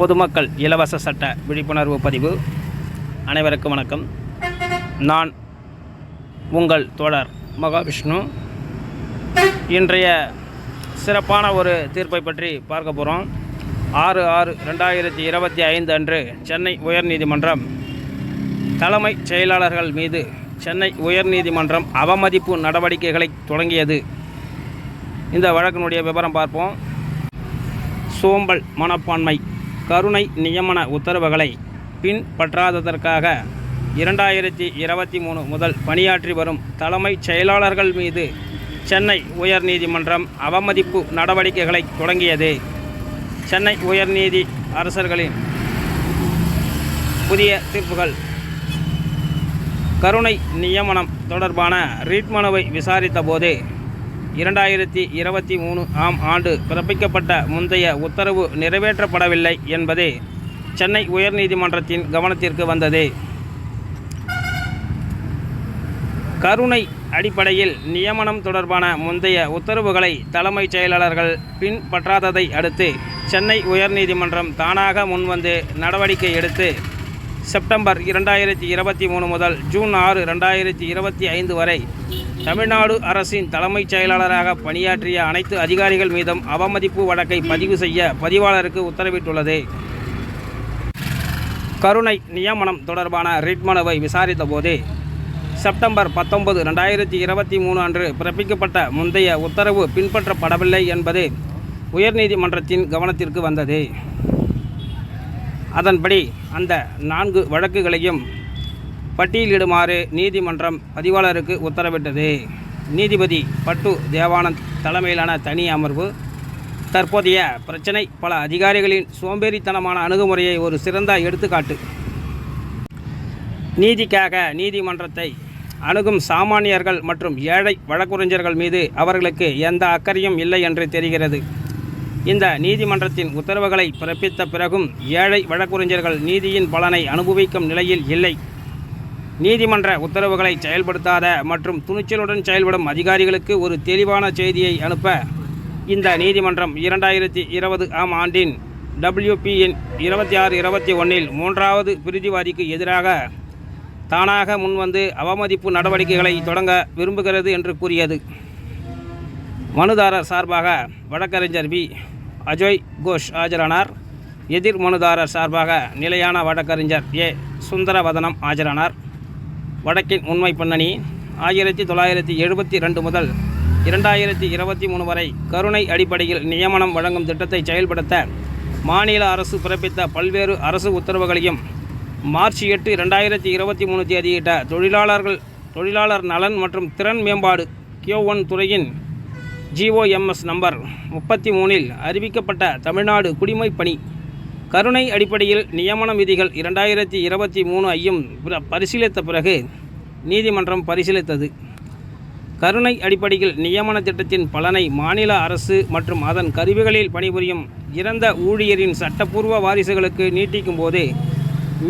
பொதுமக்கள் இலவச சட்ட விழிப்புணர்வு பதிவு அனைவருக்கும் வணக்கம். நான் உங்கள் தோழர் மகாவிஷ்ணு. இன்றைய சிறப்பான ஒரு தீர்ப்பை பற்றி பார்க்க போகிறோம் ஆறு ஆறு ரெண்டாயிரத்தி இருபத்தி ஐந்து அன்று சென்னை உயர்நீதிமன்றம் தலைமைச் செயலாளர்கள் மீது சென்னை உயர்நீதிமன்றம் அவமதிப்பு நடவடிக்கைகளை தொடங்கியது. இந்த வழக்கினுடைய விவரம் பார்ப்போம். சோம்பல் மனப்பான்மை கருணை நியமன உத்தரவுகளை பின்பற்றாததற்காக இரண்டாயிரத்தி இருபத்தி மூணு முதல் பணியாற்றி வரும் தலைமைச் செயலாளர்கள் மீது சென்னை உயர்நீதிமன்றம் அவமதிப்பு நடவடிக்கைகளை தொடங்கியது. சென்னை உயர்நீதி அரசர்களின் புதிய தீர்ப்புகள். கருணை நியமனம் தொடர்பான ரீட் மனுவை விசாரித்த போது இரண்டாயிரத்தி இருபத்தி மூணு ஆம் ஆண்டு பிறப்பிக்கப்பட்ட முந்தைய உத்தரவு நிறைவேற்றப்படவில்லை என்பது சென்னை உயர்நீதிமன்றத்தின் கவனத்திற்கு வந்தது. கருணை அடிப்படையில் நியமனம் தொடர்பான முந்தைய உத்தரவுகளை தலைமைச் செயலாளர்கள் பின்பற்றாததை அடுத்து சென்னை உயர்நீதிமன்றம் தானாக முன்வந்து நடவடிக்கை எடுத்து செப்டம்பர் இரண்டாயிரத்தி இருபத்தி மூணு முதல் ஜூன் ஆறு ரெண்டாயிரத்தி இருபத்தி ஐந்து வரை தமிழ்நாடு அரசின் தலைமைச் செயலாளராக பணியாற்றிய அனைத்து அதிகாரிகள் மீதும் அவமதிப்பு வழக்கை பதிவு செய்ய பதிவாளருக்கு உத்தரவிட்டுள்ளது. கருணை நியமனம் தொடர்பான ரிட் மனுவை விசாரித்தபோது செப்டம்பர் பத்தொன்பது ரெண்டாயிரத்தி இருபத்தி மூணு அன்று பிறப்பிக்கப்பட்ட முந்தைய உத்தரவு பின்பற்றப்படவில்லை என்பது உயர்நீதிமன்றத்தின் கவனத்திற்கு வந்தது. அதன்படி அந்த நான்கு வழக்குகளையும் பட்டியலிடுமாறு நீதிமன்றம் பதிவாளருக்கு உத்தரவிட்டது. நீதிபதி பட்டு தேவானந்த் தலைமையிலான தனி அமர்வு தற்போதைய பிரச்சினை பல அதிகாரிகளின் சோம்பேறித்தனமான அணுகுமுறையை ஒரு சிறந்த எடுத்துக்காட்டு. நீதிக்காக நீதிமன்றத்தை அணுகும் சாமானியர்கள் மற்றும் ஏழை வழக்குரைஞர்கள் மீது அவர்களுக்கு எந்த அக்கறையும் இல்லை என்று தெரிகிறது. இந்த நீதிமன்றத்தின் உத்தரவுகளை பிறப்பித்த பிறகும் ஏழை வழக்குரைஞர்கள் நீதியின் பலனை அனுபவிக்கும் நிலையில் இல்லை. நீதிமன்ற உத்தரவுகளை செயல்படுத்தாத மற்றும் துணிச்சலுடன் செயல்படும் அதிகாரிகளுக்கு ஒரு தெளிவான செய்தியை அனுப்ப இந்த நீதிமன்றம் இரண்டாயிரத்தி இருபது ஆம் ஆண்டின் டபிள்யூபிஎன் இருபத்தி ஆறு இருபத்தி ஒன்றில் மூன்றாவது பிரிதிவாதிக்கு எதிராக தானாக முன்வந்து அவமதிப்பு நடவடிக்கைகளை தொடங்க விரும்புகிறது என்று கூறியது. மனுதாரர் சார்பாக வழக்கறிஞர் பி. அஜய் கோஷ் ஆஜரானார். எதிர் மனுதாரர் சார்பாக நிலையான வழக்கறிஞர் ஏ. சுந்தரவதனம் ஆஜரானார். வழக்கின் உண்மை பின்னணி ஆயிரத்தி தொள்ளாயிரத்தி எழுபத்தி ரெண்டு முதல் இரண்டாயிரத்தி இருபத்தி மூணு வரை கருணை அடிப்படையில் நியமனம் வழங்கும் திட்டத்தை செயல்படுத்த மாநில அரசு பிறப்பித்த பல்வேறு அரசு உத்தரவுகளையும் மார்ச் எட்டு ரெண்டாயிரத்தி இருபத்தி மூணு தேதியிட்ட தொழிலாளர்கள் தொழிலாளர் நலன் மற்றும் திறன் மேம்பாடு கியோ ஒன் துறையின் ஜிஓஎம்எஸ் நம்பர் முப்பத்தி மூணில் அறிவிக்கப்பட்ட தமிழ்நாடு குடிமை பணி. கருணை அடிப்படையில் நியமன விதிகள் இரண்டாயிரத்தி இருபத்தி மூணு ஐயும் பரிசீலித்த பிறகு நீதிமன்றம் பரிசீலித்தது. கருணை அடிப்படையில் நியமன திட்டத்தின் பலனை மாநில அரசு மற்றும் அதன் கருவிகளில் பணிபுரியும் இறந்த ஊழியரின் சட்டப்பூர்வ வாரிசுகளுக்கு நீட்டிக்கும் போது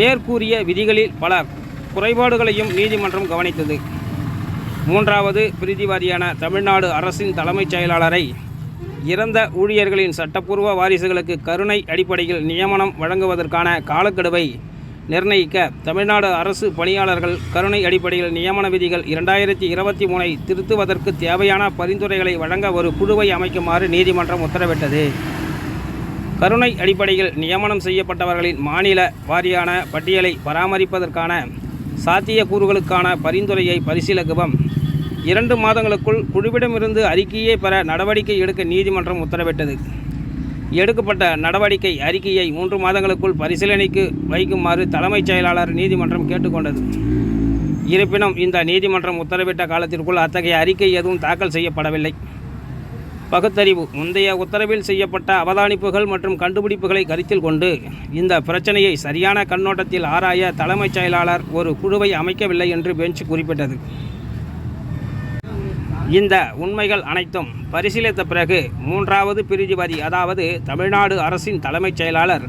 மேற்கூறிய விதிகளில் பல குறைபாடுகளையும் நீதிமன்றம் கவனித்தது. மூன்றாவது பிரிதிவாதியான தமிழ்நாடு அரசின் தலைமைச் செயலாளரை இறந்த ஊழியர்களின் சட்டப்பூர்வ வாரிசுகளுக்கு கருணை அடிப்படையில் நியமனம் வழங்குவதற்கான காலக்கெடுவை நிர்ணயிக்க தமிழ்நாடு அரசு பணியாளர்கள் கருணை அடிப்படையில் நியமன விதிகள் இரண்டாயிரத்தி இருபத்தி மூணை திருத்துவதற்கு தேவையான பரிந்துரைகளை வழங்க ஒரு குழுவை அமைக்குமாறு நீதிமன்றம் உத்தரவிட்டது. கருணை அடிப்படையில் நியமனம் செய்யப்பட்டவர்களின் மாநில வாரியான பட்டியலை பராமரிப்பதற்கான சாத்தியக்கூறுகளுக்கான பரிந்துரையை பரிசீலக்குவம் இரண்டு மாதங்களுக்குள் குழுவிடமிருந்து அறிக்கையை பெற நடவடிக்கை எடுக்க நீதிமன்றம் உத்தரவிட்டது. எடுக்கப்பட்ட நடவடிக்கை அறிக்கையை மூன்று மாதங்களுக்குள் பரிசீலனைக்கு வைக்குமாறு தலைமைச் செயலாளர் நீதிமன்றம் கேட்டுக்கொண்டது. இருப்பினும் இந்த நீதிமன்றம் உத்தரவிட்ட காலத்திற்குள் அத்தகைய அறிக்கை எதுவும் தாக்கல் செய்யப்படவில்லை. பகுத்தறிவு முந்தைய உத்தரவில் செய்யப்பட்ட அவதானிப்புகள் மற்றும் கண்டுபிடிப்புகளை கருத்தில் கொண்டு இந்த பிரச்சனையை சரியான கண்ணோட்டத்தில் ஆராய தலைமைச் செயலாளர் ஒரு குழுவை அமைக்கவில்லை என்று பெஞ்ச் குறிப்பிட்டது. இந்த உண்மைகள் அனைத்தும் பரிசீலித்த பிறகு மூன்றாவது பிரிதிபதி அதாவது தமிழ்நாடு அரசின் தலைமைச் செயலாளர்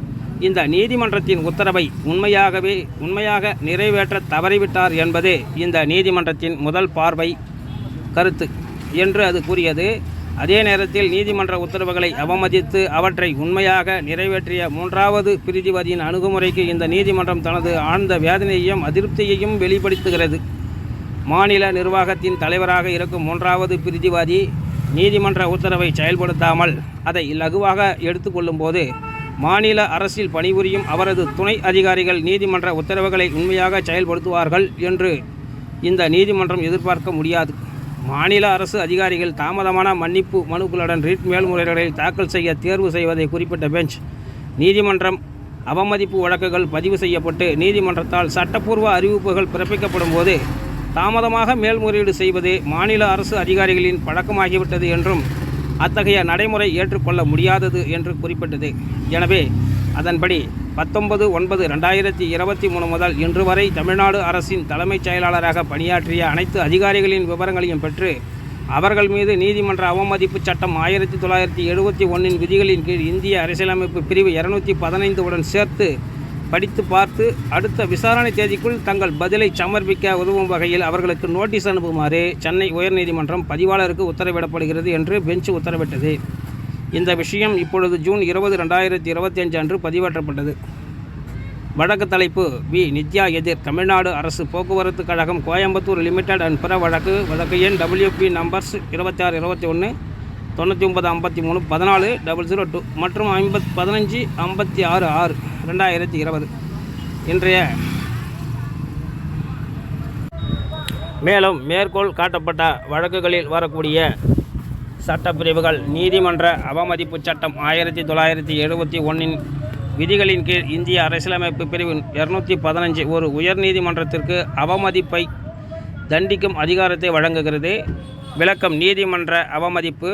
இந்த நீதிமன்றத்தின் உத்தரவை உண்மையாகவே உண்மையாக நிறைவேற்ற தவறிவிட்டார் என்பது இந்த நீதிமன்றத்தின் முதல் பார்வை கருத்து என்று அது கூறியது. அதே நேரத்தில் நீதிமன்ற உத்தரவுகளை அவமதித்து அவற்றை உண்மையாக நிறைவேற்றிய மூன்றாவது பிரிதிபதியின் அணுகுமுறைக்கு இந்த நீதிமன்றம் தனது ஆழ்ந்த வேதனையையும் அதிருப்தியையும் வெளிப்படுத்துகிறது. மாநில நிர்வாகத்தின் தலைவராக இருக்கும் மூன்றாவது பிரிதிவாதி நீதிமன்ற உத்தரவை செயல்படுத்தாமல் அதை இலகுவாக எடுத்துக்கொள்ளும்போது மாநில அரசில் பணிபுரியும் அவரது துணை அதிகாரிகள் நீதிமன்ற உத்தரவுகளை உண்மையாக செயல்படுத்துவார்கள் என்று இந்த நீதிமன்றம் எதிர்பார்க்க முடியாது. மாநில அரசு அதிகாரிகள் தாமதமான மன்னிப்பு மனுக்களுடன் ரிட் மேல்முறைகளில் தாக்கல் செய்ய தேர்வு செய்வதை குறிப்பிட்ட பெஞ்ச் நீதிமன்றம் அவமதிப்பு வழக்குகள் பதிவு செய்யப்பட்டு நீதிமன்றத்தால் சட்டப்பூர்வ அறிவிப்புகள் பிறப்பிக்கப்படும் போது தாமதமாக மேல்முறையீடு செய்வது மாநில அரசு அதிகாரிகளின் பழக்கமாகிவிட்டது என்றும் அத்தகைய நடைமுறை ஏற்றுக்கொள்ள முடியாதது என்று குறிப்பிட்டது. எனவே அதன்படி பத்தொன்பது ஒன்பது ரெண்டாயிரத்தி இருபத்தி மூணு முதல் இன்று வரை தமிழ்நாடு அரசின் தலைமைச் செயலாளராக பணியாற்றிய அனைத்து அதிகாரிகளின் விவரங்களையும் பெற்று அவர்கள் மீது நீதிமன்ற அவமதிப்பு சட்டம் ஆயிரத்தி தொள்ளாயிரத்தி எழுபத்தி ஒன்றின் விதிகளின் கீழ் இந்திய அரசியலமைப்பு பிரிவு இருநூற்றி பதினைந்து உடன் சேர்த்து படித்து பார்த்து அடுத்த விசாரணை தேதிக்குள் தங்கள் பதிலை சமர்ப்பிக்க உதவும் வகையில் அவர்களுக்கு நோட்டீஸ் அனுப்புமாறு சென்னை உயர்நீதிமன்றம் பதிவாளருக்கு உத்தரவிடப்படுகிறது என்று பெஞ்ச் உத்தரவிட்டது. இந்த விஷயம் இப்பொழுது ஜூன் இருபது ரெண்டாயிரத்தி இருபத்தி அஞ்சு அன்று பதிவேற்றப்பட்டது. வழக்கு தலைப்பு வி. நித்யா எதிர் தமிழ்நாடு அரசு போக்குவரத்து கழகம் கோயம்புத்தூர் லிமிடெட் அண்ட் பிற வழக்கு வழக்கு எண் டபிள்யூபி நம்பர்ஸ் இருபத்தி ஆறு இருபத்தி ஒன்று தொண்ணூற்றி ஒன்பது ஐம்பத்தி மூணு பதினாலு டபுள் ஜீரோ டூ மற்றும் ஐம்பத் பதினஞ்சு ஐம்பத்தி ஆறு ஆறு. ரெண்டாயிரத்தி இருபது. இன்றைய மேலும் மேற்கோள் காட்டப்பட்ட வழக்குகளில் வரக்கூடிய சட்டப்பிரிவுகள் நீதிமன்ற அவமதிப்பு சட்டம் ஆயிரத்தி தொள்ளாயிரத்தி எழுபத்தி ஒன்றின் விதிகளின் கீழ் இந்திய அரசியலமைப்பு பிரிவு இரநூத்தி பதினஞ்சு ஒரு உயர்நீதிமன்றத்திற்கு அவமதிப்பை தண்டிக்கும் அதிகாரத்தை வழங்குகிறது. விளக்கம் நீதிமன்ற அவமதிப்பு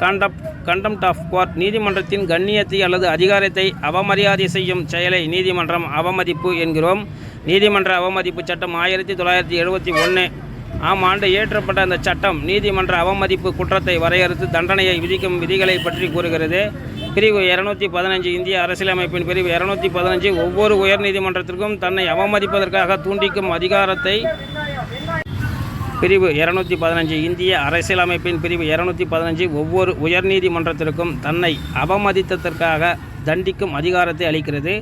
கண்டப் கண்டம்ட் ஆஃப் கோர்ட் நீதிமன்றத்தின் கண்ணியத்தை அல்லது அதிகாரத்தை அவமரியாதை செய்யும் செயலை நீதிமன்றம் அவமதிப்பு என்கிறோம். நீதிமன்ற அவமதிப்பு சட்டம் ஆயிரத்தி தொள்ளாயிரத்தி எழுபத்தி ஒன்று ஆம் ஆண்டு இயற்றப்பட்ட அந்த சட்டம் நீதிமன்ற அவமதிப்பு குற்றத்தை வரையறுத்து தண்டனையை விதிக்கும் விதிகளை பற்றி கூறுகிறது. பிரிவு இரநூத்தி பதினஞ்சு இந்திய அரசியலமைப்பின் பிரிவு இரநூத்தி பதினஞ்சு ஒவ்வொரு உயர்நீதிமன்றத்திற்கும் தன்னை அவமதிப்பதற்காக தூண்டிக்கும் அதிகாரத்தை பிரிவு இருநூத்தி பதினஞ்சு இந்திய அரசியலமைப்பின் பிரிவு இருநூத்தி பதினஞ்சு ஒவ்வொரு உயர்நீதிமன்றத்திற்கும் தன்னை அவமதித்ததற்காக தண்டிக்கும் அதிகாரத்தை அளிக்கிறது.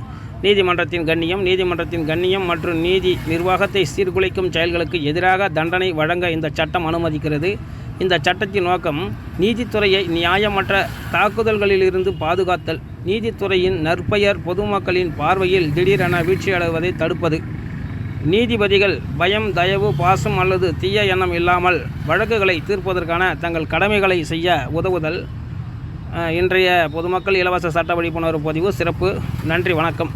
நீதிமன்றத்தின் கண்ணியம் நீதிமன்றத்தின் கண்ணியம் மற்றும் நீதி நிர்வாகத்தை சீர்குலைக்கும் செயல்களுக்கு எதிராக தண்டனை வழங்க இந்த சட்டம் அனுமதிக்கிறது. இந்த சட்டத்தின் நோக்கம் நீதித்துறையை நியாயமற்ற தாக்குதல்களிலிருந்து பாதுகாத்தல். நீதித்துறையின் நற்பெயர் பொதுமக்களின் பார்வையில் திடீரென வீழ்ச்சியடைவதை தடுப்பது. நீதிபதிகள் பயம் தயவு பாசம் அல்லது தீய எண்ணம் இல்லாமல் வழக்குகளை தீர்ப்பதற்கான தங்கள் கடமைகளை செய்ய உதவுதல். இன்றைய பொதுமக்கள் இலவச சட்ட விழிப்புணர்வு பதிவு சிறப்பு. நன்றி வணக்கம்.